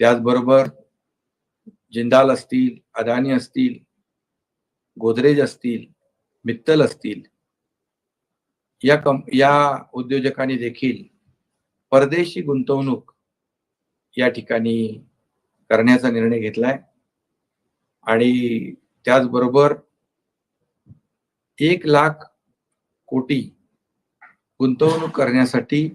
त्याचबरोबर जिंदाल असतील अदानी असतील गोदरेज असतील मित्तल असतील या कं या उद्योजकांनी देखील परदेशी गुंतवणूक या ठिकाणी करण्याचा निर्णय घेतलाय. आणि त्याचबरोबर एक लाख कोटी गुंतवणूक करण्यासाठी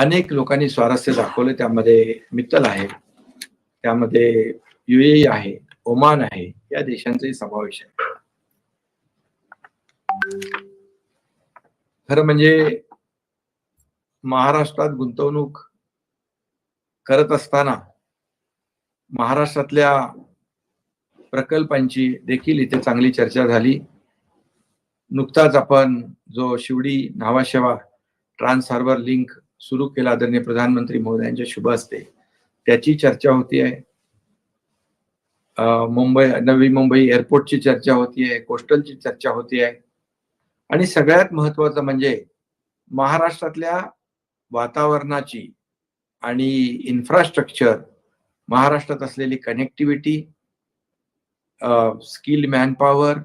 अनेक लोकांनी स्वारस्य दाखवले त्यामध्ये मित्तल आहे त्यामध्ये युएई आहे ओमान आहे या देशांचाही समावेश आहे. खरं म्हणजे महाराष्ट्रात गुंतवणूक करत असताना महाराष्ट्रातल्या प्रकल्पांची देखील इथे चांगली चर्चा झाली. नुकताच आपण जो Sewri Nhava Sheva trans harbour link सुरू केला आदरणीय प्रधानमंत्री महोदयांच्या शुभ असते त्याची चर्चा होती आहे. मुंबई नवी मुंबई एअरपोर्टची चर्चा होती आहे कोस्टलची चर्चा होती आहे. आणि सगळ्यात महत्वाचं म्हणजे महाराष्ट्रातल्या वातावरणाची आणि इन्फ्रास्ट्रक्चर महाराष्ट्रात असलेली कनेक्टिव्हिटी स्किल मॅनपॉवर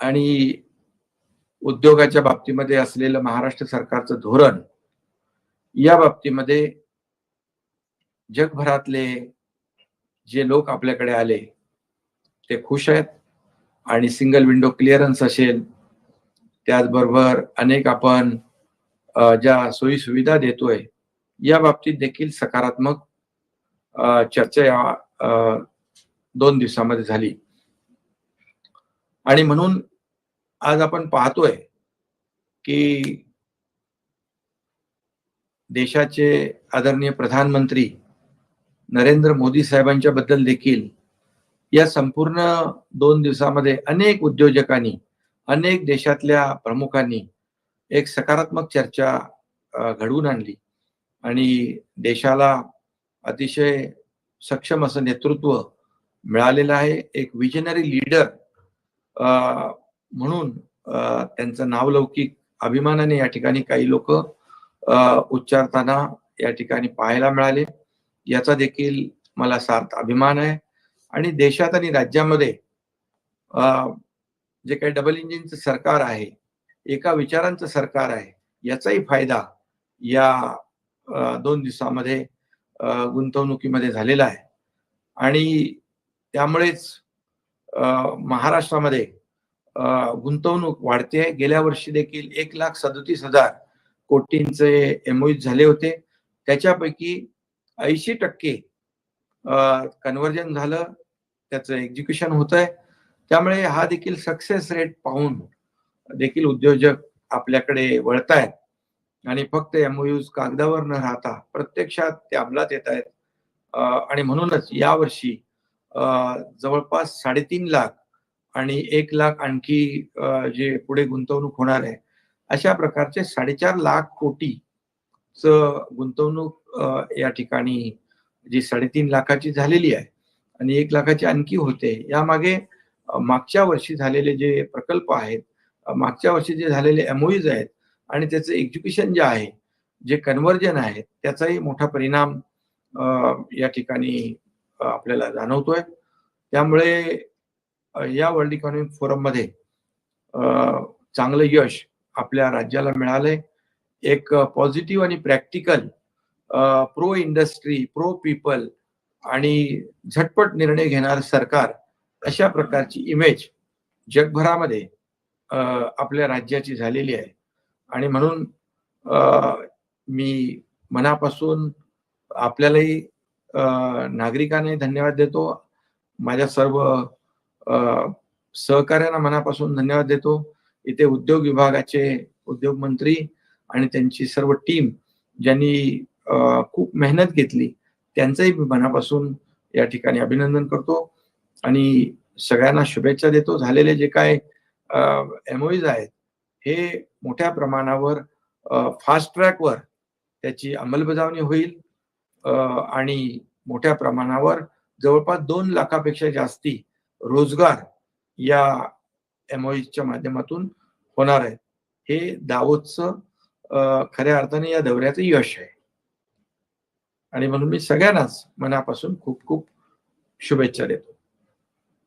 आणि उद्योगाच्या बाबतीमध्ये असलेलं महाराष्ट्र सरकारचं धोरण या बाबतीमध्ये जगभरातले जे लोक आपल्याकडे आले ते खुश आहेत आणि सिंगल विंडो क्लिअरन्स असेल त्याचबरोबर अनेक आपण ज्या सोयी सुविधा देतोय या बाबतीत देखील सकारात्मक चर्चा या दोन दिवसामध्ये झाली. आणि म्हणून आज आपण पाहतोय की देशाचे आदरणीय प्रधानमंत्री नरेंद्र मोदी साहेबांच्या बद्दल देखील या संपूर्ण दोन दिवसामध्ये अनेक उद्योजकांनी अनेक देशातल्या प्रमुखांनी एक सकारात्मक चर्चा घडवून आणली. आणि देशाला अतिशय सक्षम असं नेतृत्व मिळालेलं आहे. एक विजनरी लीडर म्हणून त्यांचं नावलौकिक अभिमानाने या ठिकाणी काही लोक उच्चारताना या ठिकाणी पाहायला मिळाले. याचा देखील मला सार्थ अभिमान आहे. आणि देशात आणि राज्यामध्ये जे काही डबल इंजिनचं सरकार आहे एका विचारांचं सरकार आहे याचाही फायदा या दोन दिवसामध्ये गुंतवणुकीमध्ये झालेला आहे. आणि त्यामुळेच महाराष्ट्रामध्ये गुंतवणूक वाढते गेल्या वर्षी देखील एक लाख सदतीस हजार कोटींचे एमओईज झाले होते. त्याच्यापैकी ऐंशी टक्के कन्व्हर्जन झालं त्याचं एक्झिक्युशन होत आहे त्यामुळे हा देखील सक्सेस रेट पाहून देखील उद्योजक आपल्याकडे वळत आहेत आणि फक्त एमओयूज कागदावर न राहता प्रत्यक्षात ते अंमलात येत आहेत. आणि म्हणूनच यावर्षी जवळपास साडेतीन लाख आणि एक लाख आणखी जे पुढे गुंतवणूक होणार आहे अशा प्रकारचे साडेचार लाख कोटी गुंतवणूक या ठिकाणी जी साडेतीन लाखाची झालेली आहे आणि एक लाखाची आणखी होते यामागे मागच्या वर्षी झालेले जे प्रकल्प आहेत मागच्या वर्षी जे झालेले एमओईज आहेत आणि त्याचं एक्झिक्युशन जे आहे जे कन्व्हर्जन आहे त्याचाही मोठा परिणाम या ठिकाणी आपल्याला जाणवतोय. त्यामुळे या वर्ल्ड इकॉनॉमिक फोरममध्ये चांगलं यश आपल्या राज्याला मिळालंय एक पॉझिटिव्ह आणि practical pro industry pro people आणि झटपट निर्णय घेणार सरकार अशा प्रकारची इमेज जगभरामध्ये आपल्या राज्याची झालेली आहे. आणि म्हणून मी मनापासून आपल्यालाही नागरिकांनाही धन्यवाद देतो. माझ्या सर्व सहकार्यांना मनापासून धन्यवाद देतो. इथे उद्योग विभागाचे उद्योग मंत्री आणि त्यांची सर्व टीम ज्यांनी खूप मेहनत घेतली त्यांचंही मी मनापासून या ठिकाणी अभिनंदन करतो. आणि सगळ्यांना शुभेच्छा देतो. झालेले जे काय एमओईज आहेत हे मोठ्या प्रमाणावर फास्ट ट्रॅकवर त्याची अंमलबजावणी होईल. आणि मोठ्या प्रमाणावर जवळपास दोन लाखापेक्षा जास्ती रोजगार या एमओईच्या माध्यमातून होणार आहे. हे दावोदचं खऱ्या अर्थाने या दौऱ्याचं यश आहे. आणि म्हणून मी सगळ्यांनाच मनापासून खूप खूप शुभेच्छा देतो.